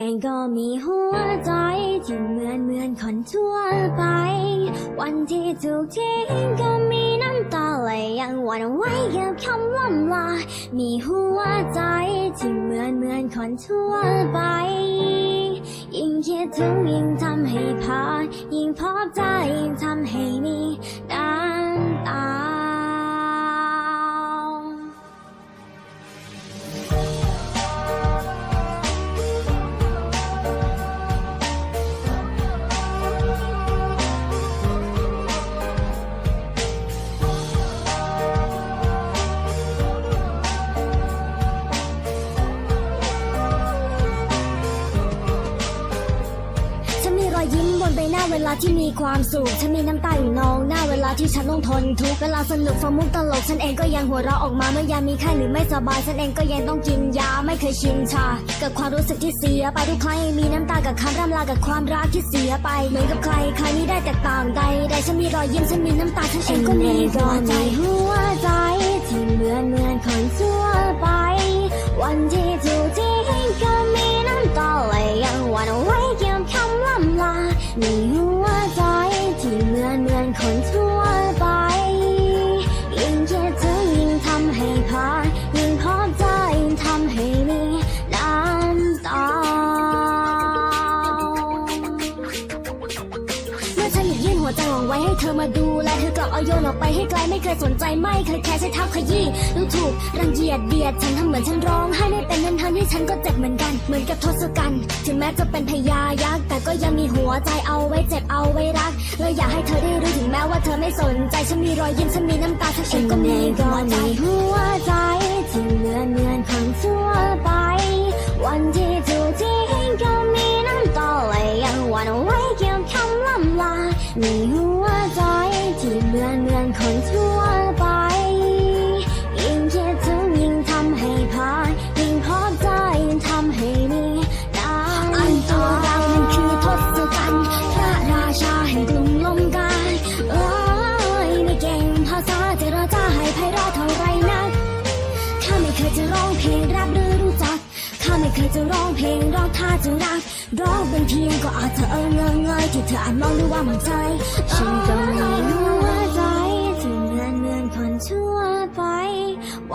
เองก็มีหัวใจที่เหมือนเหมือนคนทั่วไป วันที่ถูกทิ้งก็มีน้ำตาไหลยังหวั่นไหวกับคำล่ำลา มีหัวใจที่เหมือนเหมือนคนทั่วไป ยิ่งคิดถึงยิ่งทำให้พลายิ่งพบใจยิ่งทำให้มี ใบหน้าเวลาที่มีความสุขฉันมีน้ำตาอยู่นองหน้าเวลาที่ฉันต้องทนทุกข์เวลาสนุกฟังมุกตลกฉันเองก็ยังหัวเราะออกมาเมื่อยามมีไข้หรือไม่สบายฉันเองก็ยังต้องกินยาไม่เคยชินชากับความรู้สึกที่เสียไปทุกครั้งยังมีน้ำตากับคำร่ำลากับความรักที่เสียไปเหมือนกับใครใครนี้ได้แตกต่างใดใดฉันมีรอยยิ้มฉันมีน้ำตาฉันเองก็มีหัวใจหัวใจที่ ใจหวังไว้ให้เธอมาดูแลเธอกลับเอาโยนออกไปให้ไกลไม่เคยสนใจไม่เคยแคร์ใช้เท้าขยี้ดูถูกรังเกียจเบียดฉันทำเหมือนฉันร้องไห้ไม่เป็นนั้นทั้งที่ฉันก็เจ็บเหมือนกัน เหมือนกับทศกัณฐ์ถึงแม้จะเป็นพญายักษ์แต่ก็ยังมีหัวใจเอาไว้เจ็บเอาไว้รักเลยอยากให้เธอได้รู้ถึงแม้ว่าเธอไม่สนใจฉันมีรอยยิ้มฉันมีน้ำตาฉันเองก็มีหัวใจหัวใจที่เหมือนเหมือนคนทั่วไป เหมือนเหมือนคนทั่วไป ยิ่งคิดถึงยิ่งทำให้พลาดยิ่งพบใจยิ่งทำให้มีน้ำอันตัวเรานั้นคือทศกัณฐ์พระราชาแห่งกรุงลมกาเอ้ยไม่เก่งภาษาเจรจาให้ไพเราะเท่าไรนักข้าไม่เคยจะร้องเพลงรับหรือรู้จักข้าไม่เคยจะร้องเพลงร้องท่าจะรักร้องเป็นเพียงก็อาจจะเออเงยเงยที่เธออาจมองดูว่ามันใจฉันก็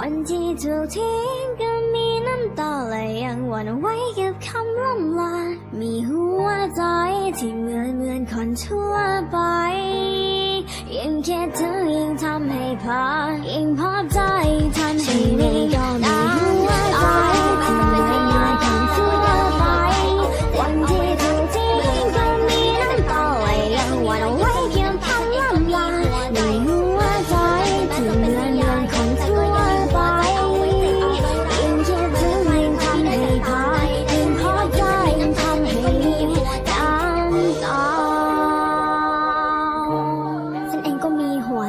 วันที่ถูกทิ้งก็มีน้ำตาไหลยังหวั่นไหวกับคำล่ำลา มีหัวใจที่เหมือนเหมือนคนทั่วไปยิ่งคิดถึงยิ่งทำให้พลายิ่งพอ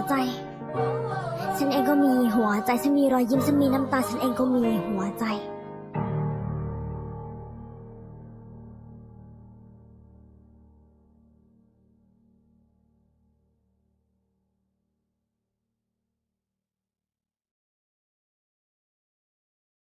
ใจ ฉันเองก็มีหัวใจ ฉันมีรอยยิ้ม ฉันมีน้ำตา ฉันเองก็มีหัวใจ